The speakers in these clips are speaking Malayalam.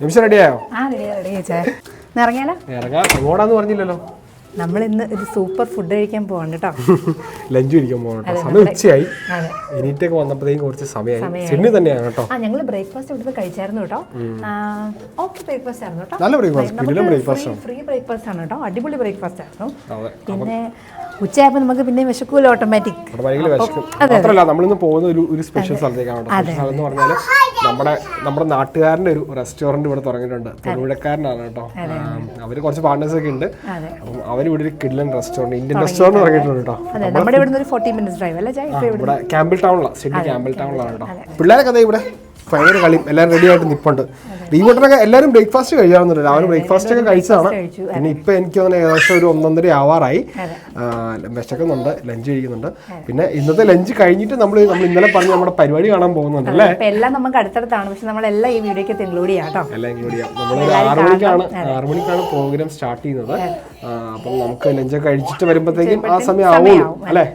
നിമിഷം റെഡിയായോ ആ റെഡിയാ റെഡിയാ ചേ ഇറങ്ങിയാലോ? ഇറങ്ങാം. ഓടാന്ന് പറഞ്ഞില്ലല്ലോ. നമ്മൾ ഇന്ന് ഒരു സൂപ്പർ ഫുഡ് കഴിക്കാൻ പോവാണ് കേട്ടോ. ലഞ്ച് കഴിക്കാൻ പോകണം കേട്ടോ. സമയം ഉച്ചയായി. അതെ. എണീറ്റൊക്കെ വന്നപ്പോഴത്തേക്കും കുറച്ച് സമയമായി. സിഡ്നി തന്നെയാണ് കേട്ടോ. ആ ഞങ്ങൾ ബ്രേക്ക്ഫാസ്റ്റ് ഇവിടുന്ന് കഴിച്ചായിരുന്നു കേട്ടോ. ഓക്കെ ബ്രേക്ക്ഫാസ്റ്റ് ആയിരുന്നു കേട്ടോ. നല്ല ബ്രേക്ക്ഫാസ്റ്റ് ഫ്രീ ബ്രേക്ക്ഫാസ്റ്റ് ആണ്. കേട്ടോ. അടിപൊളി ബ്രേക്ക്ഫാസ്റ്റ് ആയിരുന്നു. പിന്നെ ഉച്ചയായപ്പോൾ നമുക്ക് പിന്നെ വിശക്കൂല ഓട്ടോമാറ്റിക് അവിടെ ഭയങ്കര വിശക്കും. മാത്രമല്ല നമ്മളിന്ന് പോകുന്ന ഒരു ഒരു സ്പെഷ്യൽ സ്ഥലത്തേക്കാണ് സ്ഥലം എന്ന് പറഞ്ഞാൽ നമ്മുടെ നമ്മുടെ നാട്ടുകാരന്റെ ഒരു റെസ്റ്റോറന്റ് ഇവിടെ തുടങ്ങിയിട്ടുണ്ട്. തൊടുപുഴക്കാരനാണ് കേട്ടോ. അവർ കുറച്ച് പാർട്ട്നേഴ്സൊക്കെ ഉണ്ട്. അപ്പം അവർ ഇവിടെ ഒരു കിഡ്ലൻ റെസ്റ്റോറന്റ് ഇന്ത്യൻ റെസ്റ്റോറന്റ് തുടങ്ങിയിട്ടുണ്ട് കേട്ടോ. നമ്മുടെ ഇവിടെ ഒരു ഫോർട്ടി മിനിറ്റ് ഡ്രൈവ് അല്ലേ ഇവിടെ ക്യാമ്പിൾ ടൗണിലാണ് സിഡ്നി ക്യാമ്പിൾ ടൗണിലാണ് കേട്ടോ. പിള്ളേരൊക്കെ അതെ ഇവിടെ? ഭയങ്കര കളി എല്ലാവരും റെഡി ആയിട്ട് നിപ്പുണ്ട്. റീവോട്ടറൊക്കെ എല്ലാവരും ബ്രേക്ക്ഫാസ്റ്റ് കഴിക്കാറുണ്ട്. രാവിലെ ബ്രേക്ക്ഫാസ്റ്റ് ഒക്കെ കഴിച്ചതാണ്. കഴിച്ചു. പിന്നെ ഇപ്പൊ എനിക്ക് തോന്നുന്നു ഏകദേശം ഒരു ഒന്നൊന്നര ആവാറായി. വിശക്കുന്നുണ്ട് ലഞ്ച് കഴിക്കുന്നുണ്ട്. പിന്നെ ഇന്നത്തെ ലഞ്ച് കഴിഞ്ഞിട്ട് നമ്മൾ നമ്മൾ ഇന്നലെ പറഞ്ഞ നമ്മുടെ പരിപാടി കാണാൻ പോകുന്നുണ്ട് അല്ലേ? എല്ലാം നമുക്ക് അടുത്തടുത്താണ്. പക്ഷെ നമ്മളെല്ലാം ഈ വീഡിയോക്ക് ഇൻക്ലൂഡ് ചെയ്യാം കേട്ടോ എല്ലാം ഇൻക്ലൂഡ് ചെയ്യാം. നമ്മൾ ആറ് മണിക്കാണ് ആറ് മണിക്കാണ് പ്രോഗ്രാം സ്റ്റാർട്ട് ചെയ്യുന്നത്. അപ്പം നമുക്ക് ലഞ്ച് കഴിച്ചിട്ട് വരുമ്പോഴത്തേക്കും ആ സമയം ആവുള്ളൂ അല്ലേ?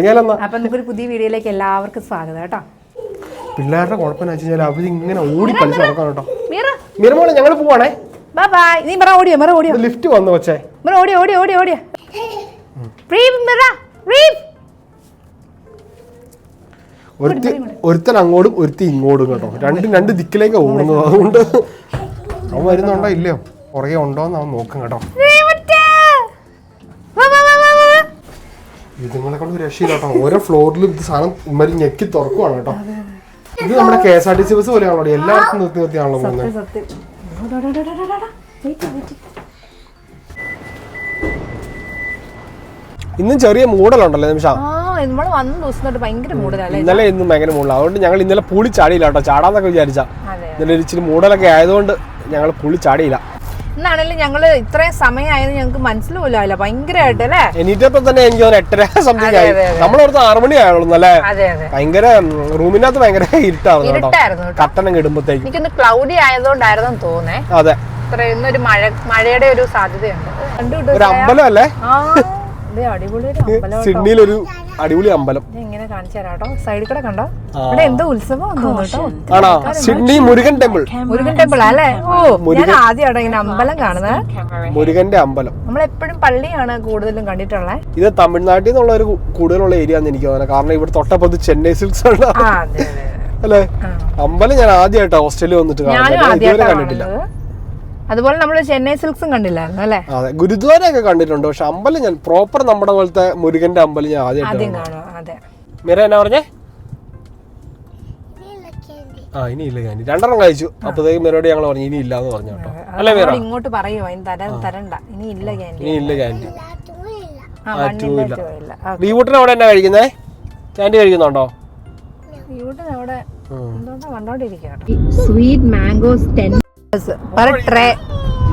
എന്നാ അപ്പൊ നമുക്കൊരു പുതിയ വീഡിയോയിലേക്ക് എല്ലാവർക്കും സ്വാഗതം കേട്ടോ. പിള്ളേരുടെ കഴിഞ്ഞാൽ അവർ ഇങ്ങനെ ഓടി കളിച്ച് നടക്കണം കേട്ടോ. മീറ. മിറമോളെ ഞങ്ങൾ പോവാണേ. നീ പറ ഓടിയോ മിറ ഓടിയോ? ലിഫ്റ്റ് വന്നു വച്ചേ മിറ ഓടി ഓടി ഓടി ഓടിയ. മിറ ഒരുത്തി ഒരുത്തൻ അങ്ങോട്ടും ഒരുത്തി ഇങ്ങോട്ടും കേട്ടോ. രണ്ടും രണ്ട് ദിക്കിലേക്ക് ഓടുന്നു അതുകൊണ്ട് അവൻ വരുന്നുണ്ടോ ഇല്ലയോ? പുറകെ ഉണ്ടോ എന്ന് അവൻ നോക്കും കേട്ടോ. ഇതുങ്ങളെ കൊണ്ട് രക്ഷയില്ല കേട്ടോ. ഓരോ ഫ്ലോറിലും ഇത് സാധനം ഉമ്മരി ഞെക്കി തുറക്കുവാണ് കേട്ടോ. ഇത് നമ്മുടെ K S R T C bus പോലെയാണല്ലോ എല്ലാവർക്കും നിർത്തി നിർത്തിയാണല്ലോ പോകുന്നത്. സത്യം. ഇന്നും ചെറിയ മൂടലുണ്ടല്ലോ നിമിഷ. ആ നമ്മൾ വന്ന ദിവസം തൊട്ട് ഭയങ്കര മൂടലല്ലേ ഇന്നലെ ഇന്നും ഭയങ്കര മൂടലാണ് അതുകൊണ്ട് ഞങ്ങൾ ഇന്നലെ പുളി ചാടിയില്ല കേട്ടോ. ചാടാന്നൊക്കെ വിചാരിച്ച. അതെ ഇന്നലെ ഒരു ഇച്ചിരി മൂടലൊക്കെ ആയതുകൊണ്ട് ഞങ്ങൾ പുളി ചാടിയില്ല. എന്നാണെങ്കിലും ഞങ്ങൾ ഇത്രയും സമയമായത് ഞങ്ങൾക്ക് മനസ്സിലാവില്ല ഭയങ്കരമായിട്ട് അല്ലേ? എണീറ്റപ്പോ തന്നെ എനിക്ക് തോന്നുന്നു എട്ടര സംതിങ് ആയി. നമ്മളവിടുത്തെ ആറു മണി ആയുള്ളൂ അല്ലേ? ഭയങ്കര റൂമിനകത്ത് ഭയങ്കര ഇരുട്ടായിരുന്നു കേട്ടോ. ഇരുട്ടായിരുന്നു കേട്ടോ. കട്ടണം കിടുമ്പോഴത്തേക്കും എനിക്കൊന്ന് ക്ലൗഡി ആയതുകൊണ്ടായിരുന്നു തോന്നേ അതെ. ഇത്രയൊന്നും ഇന്നൊരു മഴ മഴയുടെ ഒരു സാധ്യതയുണ്ട്. ഒരു അമ്പലം അല്ലേ? ഇത് ഒരു അമ്പലം സിഡ്നിയിലൊരു അടിപൊളി അമ്പലം. ഇത് ഇങ്ങനെ കാണിച്ചു തരാം സൈഡിൽ കൂടെ കണ്ടോ? ഇവിടെ എന്തോ ഉത്സവം ആണോ? Sydney Murugan temple. Murugan temple അല്ലേ? ഓ ഞാൻ ആദ്യമായിട്ടോ ഇങ്ങനെ അമ്പലം കാണുന്നത്. മുരുകന്റെ അമ്പലം. നമ്മൾ എപ്പോഴും പള്ളിയാണ് കൂടുതലും കണ്ടിട്ടുള്ളത് ഇത് തമിഴ്നാട്ടിൽ നിന്നുള്ള ഒരു കൂടുതലുള്ള ഏരിയ എന്ന് എനിക്ക് തോന്നുന്നത് കാരണം ഇവിടെ തൊട്ടപ്പുറത്ത് ചെന്നൈ സിൽക്സ് ആണ്. അല്ലേ? അമ്പലം ഞാൻ ആദ്യമായിട്ടാ ഓസ്ട്രേലിയ വന്നിട്ട് കാണാൻ കാണുന്നത് ഞാൻ ഇതുവരെ കണ്ടിട്ടില്ല. അതുപോലെ നമ്മൾ ചെന്നൈ സിൽക്സും കണ്ടില്ലായിരുന്നു അല്ലേ? അതെ ഗുരുദ്വാര ഒക്കെ കണ്ടിട്ടുണ്ട് പക്ഷെ അമ്പലം ഞാൻ പ്രോപ്പർ നമ്മുടെ പോലത്തെ മുരുകന്റെ അമ്പലം ഞാൻ ആദ്യം അതെ. മീര എന്നാ പറഞ്ഞേ? ആ ഇനി ഇല്ല ഞാൻ രണ്ടെണ്ണം കഴിച്ചു. അപ്പോഴത്തേക്കും മീരോട് ഞങ്ങൾ പറഞ്ഞു ഇനി ഇല്ല എന്ന് പറഞ്ഞു കേട്ടോ. അല്ലേ മീര? ഇങ്ങോട്ട് പറയുമോ ഇനി തരാൻ തരണ്ട. ഇനി ഇല്ല ക്യാൻഡി ഇനി ഇല്ല ക്യാൻഡി ആ വണ്ണില്ല ചോയില്ല റീവൂട്ടിന് അവിടെ എന്നാ കഴിക്കുന്നേ? ക്യാൻഡി കഴിക്കുന്നുണ്ടോ? ഇവിടെ അവിടെ എന്തുകൊണ്ടാ കണ്ടോണ്ടിരിക്കട്ടോ സ്വീറ്റ് മാംഗോസ് ടെൻ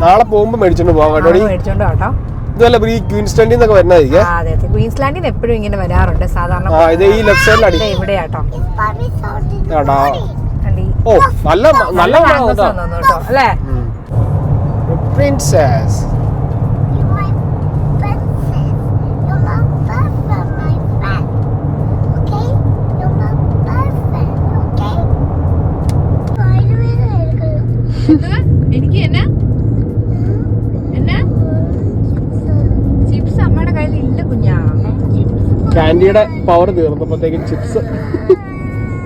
നാളെ പോകുമ്പോ മേടിച്ചോണ്ട് പോവാം ഇതല്ല ഈ ക്വീൻസ്ലാൻഡിൽ നിന്നൊക്കെ വരുന്നതായിരിക്കും. ക്വീൻസ്ലാൻഡിൽ നിന്ന് എപ്പോഴും ഇങ്ങനെ വരാറുണ്ട്. സാധാരണ ഈ ലെഫ്റ്റ് സൈഡിൽ ഇവിടെയാട്ടോ ഓ നല്ല നല്ല അല്ലേ? പ്രിൻസസ് എനിക്ക് എന്നാ എന്നാ ചിപ്സ് അമ്മയുടെ കയ്യിൽ ഇല്ല കുഞ്ഞാ ക്യാൻഡിയുടെ പവർ തീർന്നപ്പോഴത്തേക്കും ചിപ്സ്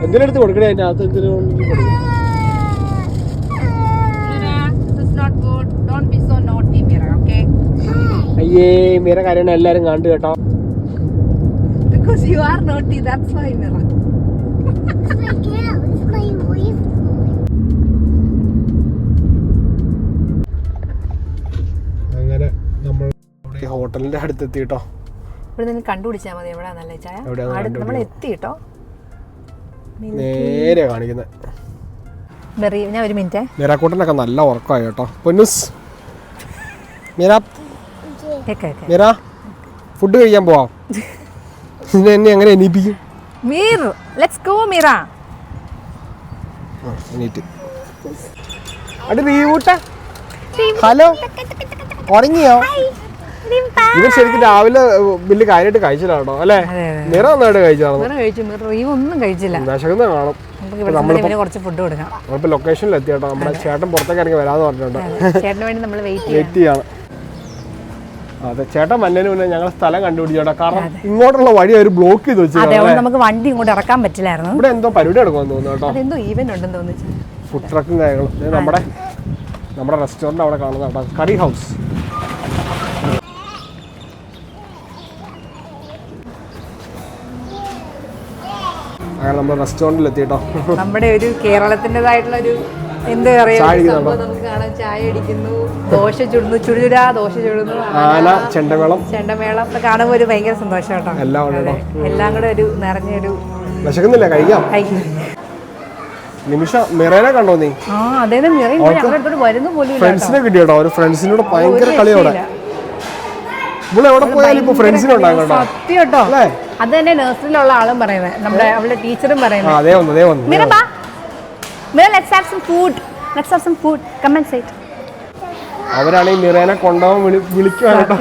എന്തിനും എടുത്ത് കൊടുക്കണേ? അതിന്റെ അകത്ത് എന്തിനു? അയ്യേ മീര കാര്യമാണ് എല്ലാരും കണ്ടു കേട്ടോ. Because you are naughty, that's why, Mira. അങ്ങനെ നമ്മൾ ഈ ഹോട്ടലിന്റെ അടുത്ത് എത്തിട്ടോ ഇവിടെ നിന്ന് കണ്ടുപിടിച്ചാൽ മതി എവിടെ നല്ല ചായ? അടുത്ത് നമ്മൾ എത്തി കേട്ടോ. നേരെ കാണിക്കുന്നത് മെറി ഞാൻ ഒരു മിനിറ്റ്. മീരാക്കൂട്ടനൊക്കെ നല്ല ഉറക്കമായി കേട്ടോ. പൊന്നൂസ് കേക്ക് മീര ഫുഡ് കഴിക്കാൻ പോവാം. എന്നെ എങ്ങനെ എണീപ്പിക്കും? Meer let's go Meera. എണീറ്റ്. അടി റീവൂട്ട. ഹലോ ഉറങ്ങിയോ? ഇവൻ ശരിക്കും രാവിലെ വലിയ കാര്യമായിട്ട് കഴിച്ചില്ല അല്ലെ? നിറ നന്നായിട്ട് കഴിച്ചാണ്? മീർ ഒന്നും കഴിച്ചില്ല. വിശക്കുന്ന കാണും. കുറച്ച് ഫുഡ് കൊടുക്കാം. നമ്മളിപ്പോ ലൊക്കേഷനിൽ എത്തി കേട്ടോ നമ്മുടെ ചേട്ടൻ പുറത്തേക്ക് ഇറങ്ങി വരാന്ന് പറഞ്ഞിട്ടുണ്ട്. ചേട്ടന് വേണ്ടി നമ്മൾ വെയിറ്റ് ചെയ്യാം. വെയിറ്റ് ചെയ്യാണ്. അതെ ചേട്ടൻ മന്നേന് മുന്നേ ഞങ്ങൾ സ്ഥലം കണ്ടുപിടിച്ചോട്ടെ. കാരണം ഇങ്ങോട്ടുള്ള വഴി അവർ ബ്ലോക്ക് ചെയ്ത് വെച്ചു നമുക്ക് വണ്ടി ഇങ്ങോട്ട് ഇറക്കാൻ പറ്റില്ലായിരുന്നു. ഇവിടെ എന്തോ പരിപാടി എടുക്കുമെന്ന് തോന്നുന്നു കേട്ടോ. അതെന്തോ ഈവൻ ഉണ്ടെന്ന് തോന്നുന്നു. ഫുഡ് ട്രക്കും കാര്യങ്ങളും. നമ്മുടെ നമ്മുടെ റെസ്റ്റോറന്റ് അവിടെ കാണുന്ന കറി ഹൗസ് അങ്ങനെ നമ്മൾ റെസ്റ്റോറന്റിൽ എത്തി കേട്ടോ നമ്മുടെ ഒരു കേരളത്തിന്റെതായിട്ടുള്ള ഒരു എന്താ പറയാ ചായ അടിക്കുന്നു ദോശ ചുടുന്നു ചുടുചുരാ ദോശ ചുടുന്നു ആന ചെണ്ടമേളം. ചെണ്ടമേളം. കാണുമ്പോൾ ഒരു ഭയങ്കര സന്തോഷം കേട്ടോ. എല്ലാം ഉണ്ട് എല്ലാം കൂടെ ഒരു നിറഞ്ഞൊരു വിശക്കുന്നില്ല? കഴിക്കാം. നിമിഷ മിറേനെ കണ്ടോ നീ? ഫ്രണ്ട്സിനെ കിട്ടിയോട്ടോ ഒരു ഫ്രണ്ട്സിനോട് ഭയങ്കര കളിയോടെ. ഇവിടെ എവിടെ പോയാലും ഇപ്പൊ ഫ്രണ്ട്സിനെ ഉണ്ടാകും കേട്ടോ. സത്യം കേട്ടോ. അല്ലേ? അത് തന്നെ നഴ്സറിയിലുള്ള ആളും പറയുന്നത് നമ്മുടെ അവളുടെ ടീച്ചറും പറയുന്നത് അതേ വന്നു അതേ. Let's have some food. Come and sit. അവരാണെങ്കിൽ മിറേനെ കൊണ്ടുപോകാൻ വിളി വിളിക്കുവാണ് കേട്ടോ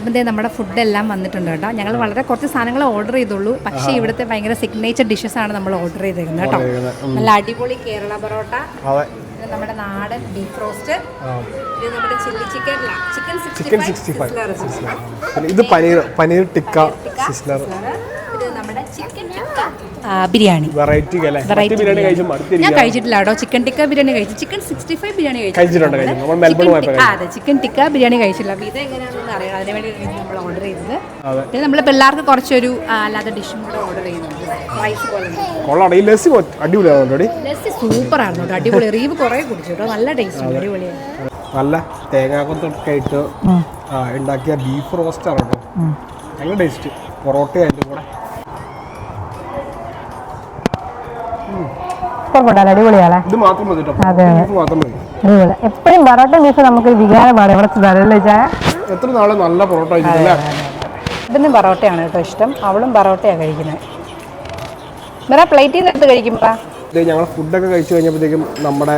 അപ്പം ദേ നമ്മുടെ ഫുഡെല്ലാം വന്നിട്ടുണ്ട് കേട്ടോ. ഞങ്ങൾ വളരെ കുറച്ച് സാധനങ്ങൾ ഓർഡർ ചെയ്തുള്ളൂ. പക്ഷേ ഇവിടുത്തെ ഭയങ്കര സിഗ്നേച്ചർ ഡിഷസ് ആണ് നമ്മൾ ഓർഡർ ചെയ്തിരുന്നത് കേട്ടോ. നല്ല അടിപൊളി കേരള പൊറോട്ട. നമ്മുടെ നാടൻ ബീഫ് റോസ്റ്റ് ഇത് നമ്മുടെ chilli chicken chicken chicken sixty five ഇത് പനീർ പനീർ ടിക്ക സിസ്ലർ ഇത് നമ്മുടെ ചിക്കൻ ടിക്ക. ബിരിയാണി. ഞാൻ കഴിച്ചിട്ടില്ലാടോ കഴിച്ചിട്ടില്ല കേട്ടോ. ചിക്കൻ ടിക്ക ബിരിയാണി കഴിച്ചു. ചിക്കൻ സിക്സ്റ്റി ഫൈവ് ബിരിയാണി കഴിച്ചു. കഴിച്ചിട്ടുണ്ട്? അതെ ചിക്കൻ ടിക്ക ബിരിയാണി കഴിച്ചില്ല അപ്പോൾ ഇത് എങ്ങനെയാണെന്ന് അറിയാം അതിന് വേണ്ടി നമ്മൾ ഓർഡർ ചെയ്തത്. പിന്നെ നമ്മൾ പിള്ളേർക്ക് കുറച്ചൊരു അല്ലാതെ ഡിഷും കൂടെ ഓർഡർ ചെയ്യുന്നുണ്ട്. റൈസ് പോലെ ലസ്സി അടിപൊളിയാവുന്നുണ്ടോ ലസ്സി സൂപ്പർ ആയിരുന്നു കേട്ടോ. അടിപൊളി. റീവ് കുറേ കുടിച്ചു കേട്ടോ. നല്ല ടേസ്റ്റ് അടിപൊളിയാണ്. നല്ല തേങ്ങാക്കൊത്തൊക്കെ ഇട്ട് ഉണ്ടാക്കിയ ബീഫ് റോസ്റ്റാണ് കേട്ടോ. നല്ല ടേസ്റ്റ് പൊറോട്ട അടിപൊളിയാണ് ഇത് മാത്രം മതി മതി. അടിപൊളി. എപ്പോഴും പൊറോട്ട ബീഫ് നമുക്ക് വികാരമാണ് ഇവിടെ തരല്ലേ ചായ എത്ര നാളെ നല്ല പൊറോട്ട പൊറോട്ടയാണ് കേട്ടോ ഇഷ്ടം. അവളും പൊറോട്ടയാണ് കഴിക്കുന്നത്. വേറെ പ്ലേറ്റിൽ നിന്ന് എടുത്ത് കഴിക്കുമ്പോഴാ ഞങ്ങൾ ഫുഡൊക്കെ കഴിച്ചു കഴിഞ്ഞപ്പോഴത്തേക്കും നമ്മുടെ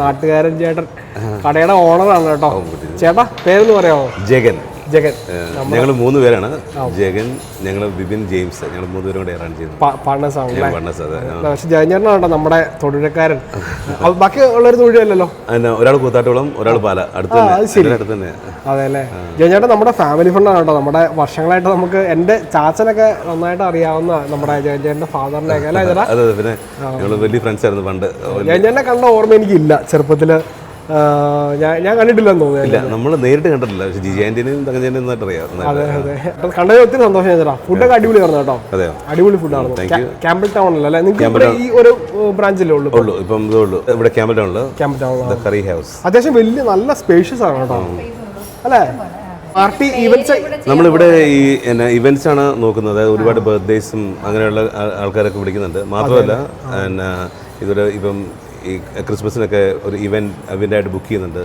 നാട്ടുകാരൻ ചേട്ടൻ കടയുടെ ഓണറാണ് കേട്ടോ. ചേട്ടാ പേരെന്ന് പറയാമോ? ജഗൻ. ജഗൻ. ഞങ്ങൾ മൂന്ന് പേരാണ്. ജഗൻ ഞങ്ങൾ ബിബിൻ ജെയിംസ്. ഞങ്ങൾ മൂന്ന് പേരും കൂടെ റൺ. പക്ഷെ കേട്ടോ നമ്മുടെ തൊഴിലക്കാരൻ. ബാക്കി ഉള്ളൊരു തൊഴിലല്ലോ ഒരാൾ കൂത്താട്ടോളം ഒരാൾ പാല. അടുത്ത് തന്നെ. അത് അല്ലേ? നമ്മുടെ ഫാമിലി ഫ്രണ്ടാണ് കേട്ടോ. നമ്മുടെ വർഷങ്ങളായിട്ട് നമുക്ക് എന്റെ ചാച്ചനൊക്കെ നന്നായിട്ട് അറിയാവുന്ന നമ്മുടെ ജയചേട്ടന്റെ ഫാദറിന്റെ ഒക്കെ അല്ലേ പിന്നെ ഞങ്ങൾ വലിയ ഫ്രണ്ട്സ് ആയിരുന്നു പണ്ട്. ജയചേട്ടനെ കണ്ട ഓർമ്മ എനിക്കില്ല. ചെറുപ്പത്തിൽ ഞാൻ കണ്ടിട്ടില്ലെന്ന് തോന്നുന്നില്ല നമ്മൾ നേരിട്ട് കണ്ടിട്ടില്ല. പക്ഷെ ജിജി ആന്റിനെയും തങ്കച്ചേനും നന്നായിട്ട് അറിയാം. അതെ അതെ. അപ്പം കണ്ടതിൽ ഒത്തിരി സന്തോഷം ചേട്ടാ. ഫുഡൊക്കെ അടിപൊളിയായിരുന്നു കേട്ടോ. അതെ അടിപൊളി ഫുഡാണ്. ക്യാമ്പിൾ ടൗണിൽ അല്ലേ? നിങ്ങൾക്ക് ഈ ഒരു ബ്രാഞ്ചിലേ ഉള്ളൂ ഉള്ളൂ. ഇപ്പം ഇതേ ഉള്ളൂ. ഇവിടെ ക്യാമ്പൽ ടൗണിൽ ക്യാമ്പിൾ ടൗണിൽ കറി ഹൗസ് അത്യാവശ്യം വലിയ നല്ല സ്പേഷ്യസ് ആണ് കേട്ടോ. അല്ലേ? പാർട്ടി ഇവന്റ്സ് നമ്മളിവിടെ ഈ എന്നാ ഇവന്റ്സ് ആണ് നോക്കുന്നത്. ഒരുപാട് ബർത്ത്ഡേസും അങ്ങനെയുള്ള ആൾക്കാരൊക്കെ വിളിക്കുന്നുണ്ട്. മാത്രമല്ല എന്നാ ഇതൊരു ഇപ്പം ഈ ക്രിസ്മസിനൊക്കെ ഒരു ഇവന്റ് ഇവന്റ് ആയിട്ട് ബുക്ക് ചെയ്യുന്നുണ്ട്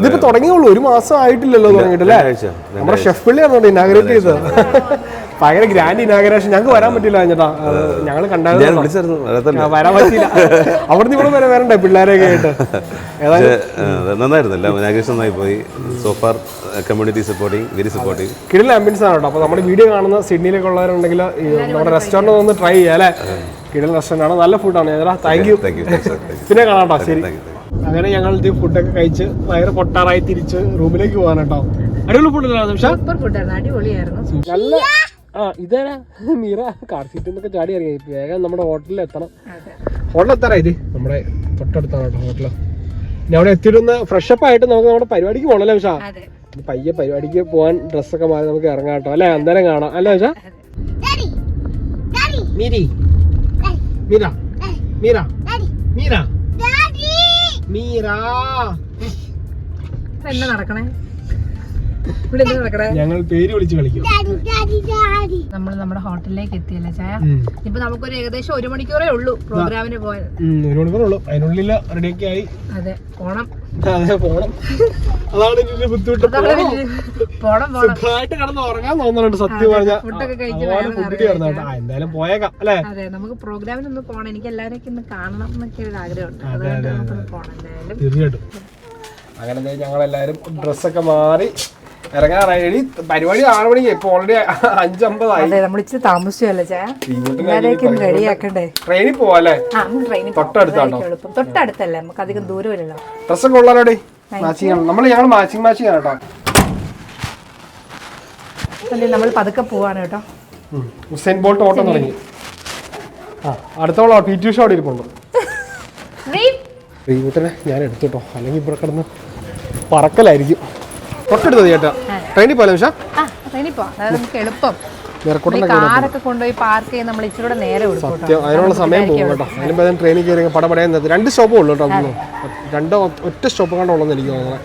ഇതിപ്പോ തുടങ്ങിയുള്ളൂ ഒരു മാസം ആയിട്ടില്ലല്ലോ തുടങ്ങിയിട്ടല്ലേ നമ്മുടെ ഷെഫ് പള്ളിയാണ് ഇനാഗ്രേറ്റ് ചെയ്തത്. ഭയങ്കര ഗ്രാൻഡ് ഇനാഗ്രേഷൻ ഞങ്ങൾക്ക് വരാൻ പറ്റില്ല ചേട്ടാ. ഞങ്ങൾ ഞാൻ കണ്ടായിരുന്നു വരാൻ പറ്റില്ല അവിടുന്ന് ഇവിടെ വരെ വരണ്ടേ പിള്ളേരെയൊക്കെ ആയിട്ട്? നന്നായിരുന്നു. എല്ലാം ഇനാഗ്രേഷൻ നന്നായി പോയി. So far community supporting very supporting ambience ആണ് കേട്ടോ. അപ്പോൾ നമ്മുടെ വീഡിയോ കാണുന്ന സിഡ്നിയിലൊക്കെ ഉള്ളവരുണ്ടെങ്കിൽ നമ്മുടെ റെസ്റ്റോറന്റ് ഒന്ന് ട്രൈ ചെയ്യാം അല്ലേ? കിടിലൻ റെസ്റ്റോറന്റ് ആണ്. നല്ല ഫുഡാണ് ഏതാ? Thank you thank you thank പിന്നെ കാണാം കേട്ടോ ശരി. അങ്ങനെ ഞങ്ങൾ ഇത് ഫുഡൊക്കെ കഴിച്ച് വയറ് പൊട്ടാറായി തിരിച്ച് റൂമിലേക്ക് പോകാൻ കേട്ടോ അടിപൊളി ഫുഡ് നല്ല ആ ഇതേടാ മീറ കാർ സീറ്റിൽ നിന്നൊക്കെ ചാടി ഇറങ്ങി. വേഗം നമ്മുടെ ഹോട്ടലിൽ എത്തണം. ഹോട്ടലിൽ എത്താറായി ഇത്? നമ്മുടെ തൊട്ടടുത്താണ് കേട്ടോ ഹോട്ടൽ ഇനി അവിടെ എത്തിയിട്ടൊന്ന് ഫ്രഷ് അപ്പ് ആയിട്ട് നമുക്ക് നമ്മുടെ പരിപാടിക്ക് പോകണല്ലേ വിഷ അതെ. പയ്യെ പരിപാടിക്ക് പോകാൻ ഡ്രസ്സൊക്കെ മാറി നമുക്ക് ഇറങ്ങാം കേട്ടോ അല്ലേ? അന്നേരം കാണാം. അല്ലേ വിഷ മീരി. മീര. മീര. Mira. മീര. എന്നാ നടക്കണേ ഇവിടെ എന്താ നടക്കണേ? ഞങ്ങൾ പേര് വിളിച്ച് കളിക്കും. നമ്മൾ നമ്മുടെ ഹോട്ടലിലേക്ക് എത്തിയല്ലേ ചായ. ഇപ്പൊ നമുക്കൊരു ഏകദേശം ഒരു മണിക്കൂറേ ഉള്ളൂ പ്രോഗ്രാമിന് പോയത് ഒരു മണിക്കൂറേ ഉള്ളൂ. അതിനുള്ളിൽ റെഡിയൊക്കെ ആയി. അതെ പോണം. അതെ പോണം. അതാണ് ഇതിന്റെ ബുദ്ധിമുട്ട്. പോണം. പോണം സുഖമായിട്ട് കിടന്ന് ഉറങ്ങാൻ തോന്നുന്നുണ്ട് സത്യം പറഞ്ഞാൽ ഫുഡൊക്കെ കഴിച്ച് എന്തായാലും പോയേക്കാം അല്ലേ? അതെ നമുക്ക് പ്രോഗ്രാമിന് ഒന്ന് പോണം. എനിക്ക് എല്ലാവരെയൊക്കെ ഒന്ന് കാണണം എന്നൊക്കെ ഒരു ആഗ്രഹമുണ്ട്. അതെ, അതുകൊണ്ട് അതെ, നമുക്കൊന്ന് പോണം എന്തായാലും. തീർച്ചയായിട്ടും. അങ്ങനെ ദേ ഞങ്ങളെല്ലാരും ഡ്രസ്സൊക്കെ മാറി ഇറങ്ങാറായി. പരിപാടി ആറ് മണിക്ക്. ഇപ്പൊ ഓൾറെഡി അഞ്ചമ്പതായി. അതെ നമ്മൾ ഇച്ചിരി താമസിച്ചല്ലേ റെഡിയാക്കണ്ടേ? ട്രെയിനിൽ പോവാല്ലേ? തൊട്ടടുത്താണോ? തൊട്ടടുത്തല്ലേ? നമുക്ക് അധികം ദൂരമില്ലല്ലോ ഡ്രസ്സൊക്കെ ഉള്ളാലോടി മാച്ചിങ് ആണ്. നമ്മൾ ഞങ്ങൾ മാച്ചിങ് മാച്ചിങ് ആണ് കേട്ടോ. നമ്മൾ പതുക്കെ പോവാണ് കേട്ടോ. ഹുസൈൻ ബോൾട്ട് ഓട്ടം തുടങ്ങി. ആ അടുത്തോളം പി ടി ഉഷ അവിടെ ഇരിപ്പുണ്ട്. ഞാൻ എടുത്തു കേട്ടോ. അല്ലെങ്കിൽ ഇവിടെ കിടന്ന് പറക്കലായിരിക്കും. തൊട്ടടുത്തത് ചേട്ടാ. ട്രെയിനിൽ പോലെ നിമിഷം ആ ട്രെയിനിൽ പോവാം. അതായത് നമുക്ക് എളുപ്പം. കാറൊക്കെ കൊണ്ടുപോയി പാർക്ക് ചെയ്ത് നമ്മൾ ഇച്ചിരി നേരെ സത്യം അതിനുള്ള സമയം പോകും കേട്ടോ. അതിലും പതിനും ട്രെയിനിൽ കയറി പടപടയുന്നത് രണ്ട് സ്റ്റോപ്പേ ഉള്ളൂ കേട്ടോ അതൊന്നും രണ്ടോ ഒറ്റ സ്റ്റോപ്പ് കണ്ടോ എനിക്ക് തോന്നുന്നത്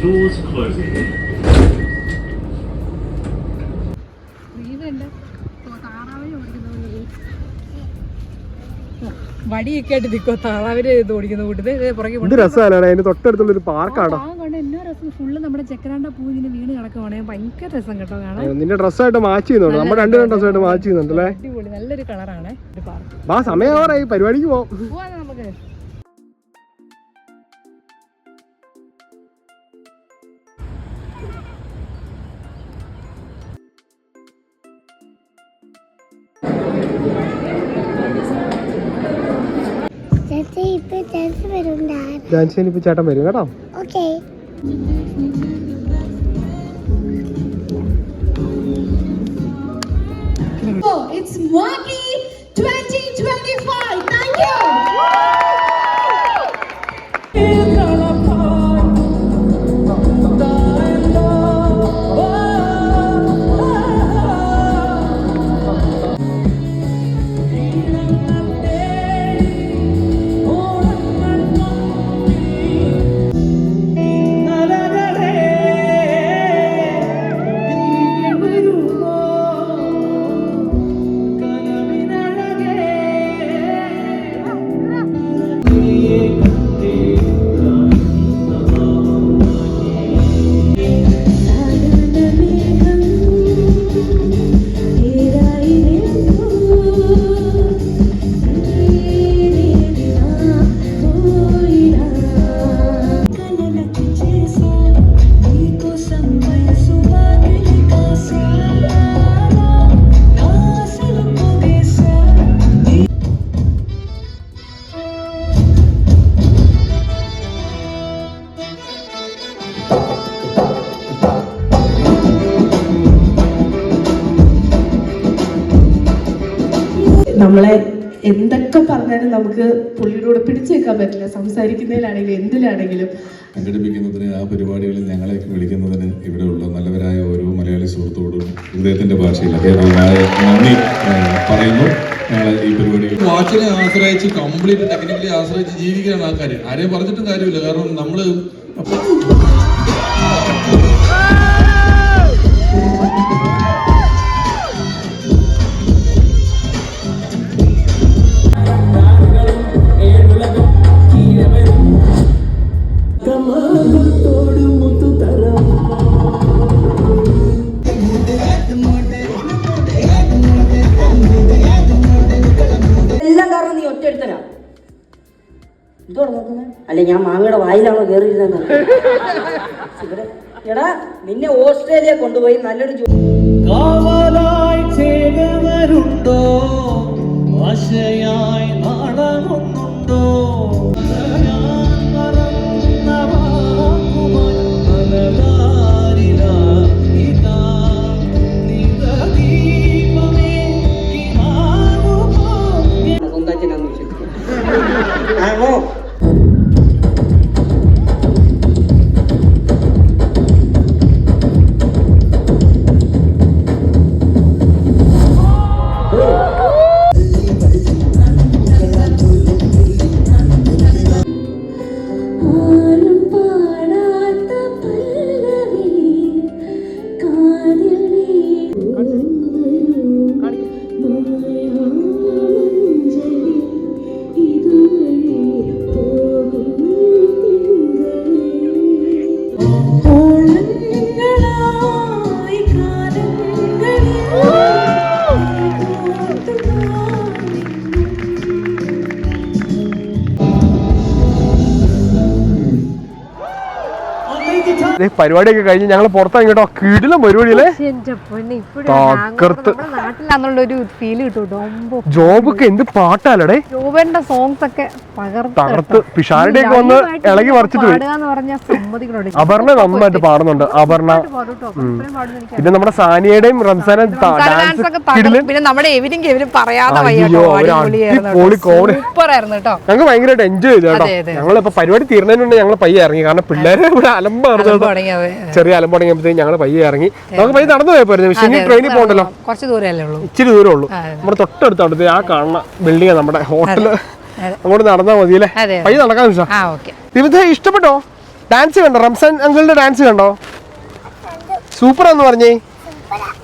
Doors closing. വടിയൊക്കെ ആയിട്ട് നിൽക്കോ താറാവിന് ഇത് ഓടിക്കുന്ന കൂട്ടത്തിൽ പുറകെ എന്ത് രസമല്ലേ അതിന് തൊട്ടടുത്തുള്ള ഒരു പാർക്കാണ് രസം. ഫുള്ള് നമ്മുടെ ചക്കരാണ്ട പൂ ഇങ്ങനെ വീണ് കിടക്കുവാണെങ്കിൽ ഭയങ്കര രസം കേട്ടോ കാണാൻ. നിന്റെ ഡ്രസ്സായിട്ട് മാച്ച് ചെയ്യുന്നുണ്ട്. നമ്മുടെ രണ്ട് ഡ്രസ്സായിട്ട് മാച്ച് ചെയ്യുന്നുണ്ട് അല്ലേ? അടിപൊളി. നല്ലൊരു കളറാണ് ഒരു പാർക്ക് ആ സമയം പരിപാടിക്ക് പോവാം നമുക്ക്. ചെയ്യാൻ ഇപ്പൊ ചേട്ടൻ വരും കേട്ടോ Oh, it's Mwaki 2025. Thank you. നമ്മളെ എന്തൊക്കെ പറഞ്ഞാലും നമുക്ക് പുള്ളിയുടെ കൂടെ പിടിച്ചു വെക്കാൻ പറ്റില്ല. സംസാരിക്കുന്നതിലാണെങ്കിലും എന്തിലാണെങ്കിലും. സംഘടിപ്പിക്കുന്നതിന് ആ പരിപാടികളിൽ ഞങ്ങളെ വിളിക്കുന്നതിന് ഇവിടെയുള്ള നല്ലവരായ ഓരോ മലയാളി സുഹൃത്തോടും ഹൃദയത്തിന്റെ ഭാഷയിൽ നന്ദി പറയുന്നു. ഈ വാച്ചിനെ ആശ്രയിച്ച് കംപ്ലീറ്റ് ടെക്നിക്കലി ആശ്രയിച്ച് ജീവിക്കുകയാണ് ആൾക്കാർ ആരെയും പറഞ്ഞിട്ടും കാര്യമില്ല. കാരണം നമ്മൾ അല്ലെ ഞാൻ മാങ്ങയുടെ വായിലാണോ കയറിയിരുന്നത് എടാ നിന്നെ ഓസ്ട്രേലിയ കൊണ്ടുപോയി നല്ലൊരു ജോ- പരിപാടിയൊക്കെ കഴിഞ്ഞ് ഞങ്ങൾ പുറത്തിറങ്ങി കേട്ടോ കിടിലം പരിപാടിയല്ലേ? തകർത്ത് ജോബൊക്കെ എന്ത് പാട്ടാലടേ? ജോബന്റെ സോങ്സ് ഒക്കെ തകർത്ത് പിഷാരുടെ ഒക്കെ വന്ന് ഇളകി മറിച്ചിട്ട് പോയി അപർണ നന്നായിട്ട് പാടുന്നുണ്ട്. അപർണ പിന്നെ നമ്മുടെ സാനിയുടെയും റംസാനെ പിന്നെ നമ്മുടെ എവിനും കെവിനും പറയാതെ ഞങ്ങൾക്ക് ഭയങ്കരമായിട്ട് എൻജോയ് ചെയ്തു കേട്ടോ. അതെ. ഞങ്ങളിപ്പോ പരിപാടി തീർന്നതിനുണ്ട് ഞങ്ങൾ പയ്യെ ഇറങ്ങി. കാരണം പിള്ളേരെ ഇവിടെ തുടങ്ങിയത് ചെറിയ അലമ്പ് തുടങ്ങിയപ്പോഴത്തേക്കും ഞങ്ങൾ പയ്യെ ഇറങ്ങി. നമുക്ക് പയ്യെ നടന്നു പോയപ്പോയിരുന്നു പക്ഷേ ഇനി ട്രെയിനിൽ പോകണ്ടല്ലോ. കുറച്ച് ദൂരമല്ലേ ഉള്ളൂ. ഇച്ചിരി ദൂരമേ ഉള്ളൂ. നമ്മുടെ തൊട്ടടുത്തടുത്ത് ആ കാണുന്ന ബിൽഡിംഗ് നമ്മുടെ ഹോട്ടൽ അങ്ങോട്ട് നടന്നാൽ മതി അല്ലേ പയ്യെ നടക്കാൻ നിമിഷം ആ ഓക്കെ. വിവിധ ഇഷ്ടപ്പെട്ടോ? ഡാൻസ് കണ്ടോ? റംസാൻ അങ്കിളിന്റെ ഡാൻസ് കണ്ടോ? സൂപ്പർ എന്ന് പറഞ്ഞേ.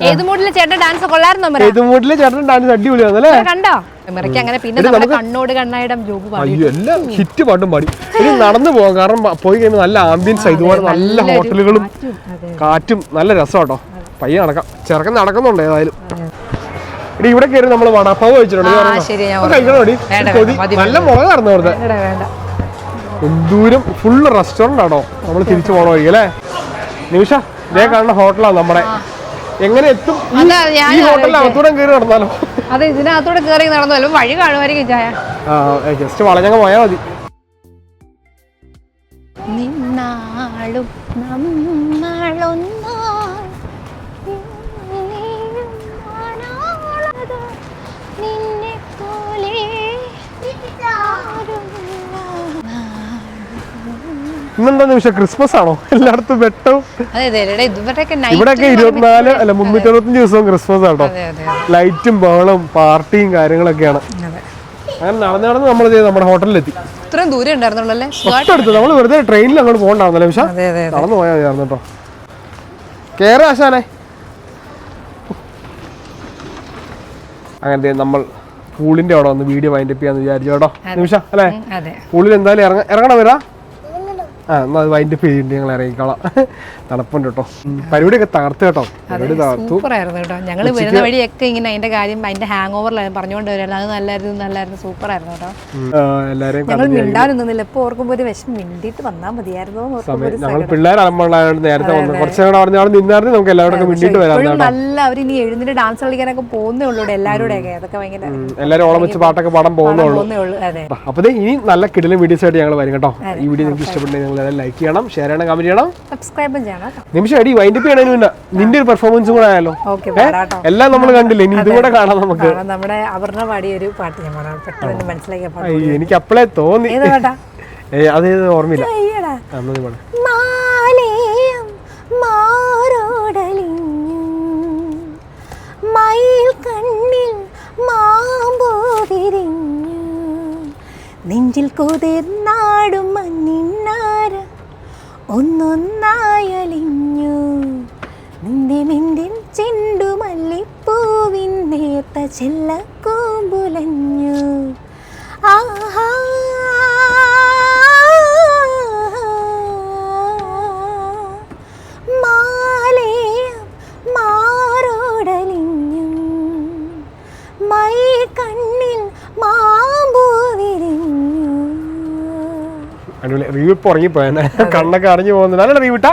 ഏത് മൂഡിൽ ചേട്ടൻ ഡാൻസ് കൊള്ളായിരുന്നോ ഏത് മൂഡിൽ ചേട്ടൻ ഡാൻസ് അടിപൊളിയാണ് അല്ലേ കണ്ടോ? മെറയ്ക്ക് അങ്ങനെ പിന്നെ നമ്മുടെ കണ്ണോട് കണ്ണായിടം ജോബ് എല്ലാം ഹിറ്റ് പാട്ടും പാടി. ഇനി നടന്നു പോകാം. കാരണം പോയി കഴിയുമ്പോൾ നല്ല ആംബിയൻസ് ഇതുപോലെ നല്ല ഹോട്ടലുകളും കാറ്റും നല്ല രസമാട്ടോ പയ്യെ നടക്കാം. ചെറുക്കൻ നടക്കുന്നുണ്ട് ഏതായാലും. ഇനി ഇവിടെ കയറി നമ്മൾ വടാപ്പാവ് കഴിച്ചിട്ടുണ്ട്. ആ, മുളക് നടന്നു നല്ല അവിടുത്തെ. എന്തൂരം ഫുള്ള് റെസ്റ്റോറന്റ് ആണോ? നമ്മൾ തിരിച്ചു പോകണ വഴി അല്ലേ? നിമിഷ ഇതേ കാണുന്ന ഹോട്ടലാണ് നമ്മുടെ. എങ്ങനെ എത്തും? ഈ- ഹോട്ടലിൽ അകത്തൂടെ കയറി നടന്നാലോ? അതെ ഇതിനകത്തൂടെ കയറി നടന്നാലും? വഴി കാണുമായിരിക്കും ചായ. ആ ജസ്റ്റ് വളഞ്ഞങ്ങ് പോയാൽ മതി. നിന്നാളും നമ്മളൊന്നാ ഇന്നെന്താ നിമിഷം? ക്രിസ്മസ് ആണോ എല്ലായിടത്തും വെട്ടവും ഇവിടെയൊക്കെ ഇരുപത്തിനാല് അല്ല മുന്നൂറ്റി അറുപത്തഞ്ച് ദിവസവും ക്രിസ്മസ് ആട്ടോ ലൈറ്റും ബഹളും പാർട്ടിയും കാര്യങ്ങളൊക്കെയാണ്. അങ്ങനെ നടന്ന് നടന്ന് നമ്മൾ നമ്മുടെ ഹോട്ടലിലെത്തി. ഇത്രയും ദൂരം ഉണ്ടായിരുന്നുള്ളൂ അല്ലേ? തൊട്ടടുത്ത്. നമ്മൾ വെറുതെ ട്രെയിനിൽ അങ്ങോട്ട് പോകണ്ടാവുന്നല്ലേ അതെ നടന്നു പോയാൽ മതിയായിരുന്നു കേട്ടോ. കേറ് ആശാനെ. അങ്ങനത്തെ നമ്മൾ പൂളിന്റെ അവിടെ വന്ന് വീഡിയോ വൈൻഡപ്പ് ചെയ്യാന്ന് വിചാരിച്ചു കേട്ടോ നിമിഷം അല്ലേ? പൂളിൽ എന്തായാലും ഇറങ്ങ ഇറങ്ങണം വരാ. ആ എന്നാ അത് വൈൻഡപ്പ് ചെയ്തിട്ട് ഞങ്ങൾ ഇറങ്ങിക്കോളാം. തണുപ്പുണ്ട് കേട്ടോ. പരിപാടിയൊക്കെ തകർത്ത് കേട്ടോ. പരിപാടി തകർത്തു. സൂപ്പർ ആയിരുന്നു കേട്ടോ ഞങ്ങൾ വരുന്ന വഴിയൊക്കെ ഇങ്ങനെ അതിന്റെ കാര്യം അതിന്റെ ഹാങ് ഓവറിലായിരുന്നു പറഞ്ഞുകൊണ്ട് വരായിരുന്നു അത് നല്ലായിരുന്നു നല്ലായിരുന്നു സൂപ്പർ ആയിരുന്നു കേട്ടോ. ഉം, എല്ലാരെയും ഞങ്ങൾ കണ്ടു മിണ്ടാനും നിന്നില്ല. ഇപ്പൊ ഓർക്കുമ്പോൾ ഒരു വിഷം മിണ്ടിയിട്ട് വന്നാൽ മതിയായിരുന്നു ഞങ്ങൾ. പിള്ളേർ അലമ്പുള്ളതായോണ്ട് നേരത്തെ വന്നു. കുറച്ച് പറഞ്ഞ അവിടെ നിന്നായിരുന്നു നമുക്ക് എല്ലാവരും മിണ്ടിയിട്ട് വരാം നല്ല അവർ ഇനി എഴുന്നിട്ട് ഡാൻസ് കളിക്കാനൊക്കെ പോകുന്നേ ഉള്ളൂ ഇവിടെ എല്ലാവരുടെ ഒക്കെ അതൊക്കെ ഭയങ്കര എല്ലാവരും ഓളം വെച്ച് പാട്ടൊക്കെ പാടാൻ പോകുന്നേ ഉള്ളൂ. അപ്പൊ ഇനി നല്ല കിടിലും വീഡിയോസ് ആയിട്ട് ഞങ്ങൾ വരും കേട്ടോ. ഈ വീഡിയോ നിങ്ങൾക്ക് ഇഷ്ടപ്പെട്ടെങ്കിൽ എല്ലാവരും ലൈക്ക് ചെയ്യണം ഷെയർ ചെയ്യണം കമന്റ് ചെയ്യണം. സബ്സ്ക്രൈബും ചെയ്യണം നിമിഷം അടി വൈൻഡപ്പ് ചെയ്യണതിന് മുന്നേ നിന്റെ ഒരു പെർഫോമൻസും കൂടെ ആയാലോ? എല്ലാം നമ്മൾ കണ്ടില്ലേ? ഇനി ഇതുകൂടെ കാണാം നമുക്ക്. നമ്മുടെ അപർണ പാടിയ ഒരു പാട്ട് ഞാൻ പെട്ടെന്ന് മനസ്സിലാക്കിയ പാട്ട് എനിക്ക് അപ്പളേ തോന്നി. ഏതാ പാട്ടാ? ഏ അത് ഓർമ്മയില്ല. നീ പാട്. മയിൽ കണ്ണിൽ മാമ്പോ വിരിഞ്ഞു നെഞ്ചിൽ കുതിർന്നാടും ഒന്നൊന്നായലിഞ്ഞു. നിന്റെ മിണ്ടിൻ ചെണ്ടു മല്ലിപ്പൂവിൻ നേർത്ത ചെല്ലക്കൂമ്പുലഞ്ഞു അടിപൊളി. റിവ്യൂ ഇപ്പൊ ഉറങ്ങിപ്പോയെന്നെ കണ്ണൊക്കെ അറിഞ്ഞു പോകുന്നത് നല്ല റിവ്യൂ ഇട്ടാ?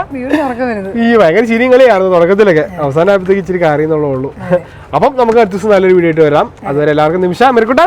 ഈ ഭയങ്കര ചിരിയും കളിയായിരുന്നു തുടക്കത്തിലൊക്കെ. അവസാനത്തേക്ക് ഇച്ചിരി കാര്യം എന്നുള്ളൂ അപ്പം നമുക്ക് അടുത്ത ദിവസം നല്ലൊരു വീഡിയോ ആയിട്ട് വരാം. അതുവരെ എല്ലാവർക്കും നിമിഷം മെരുക്കുട്ടാ.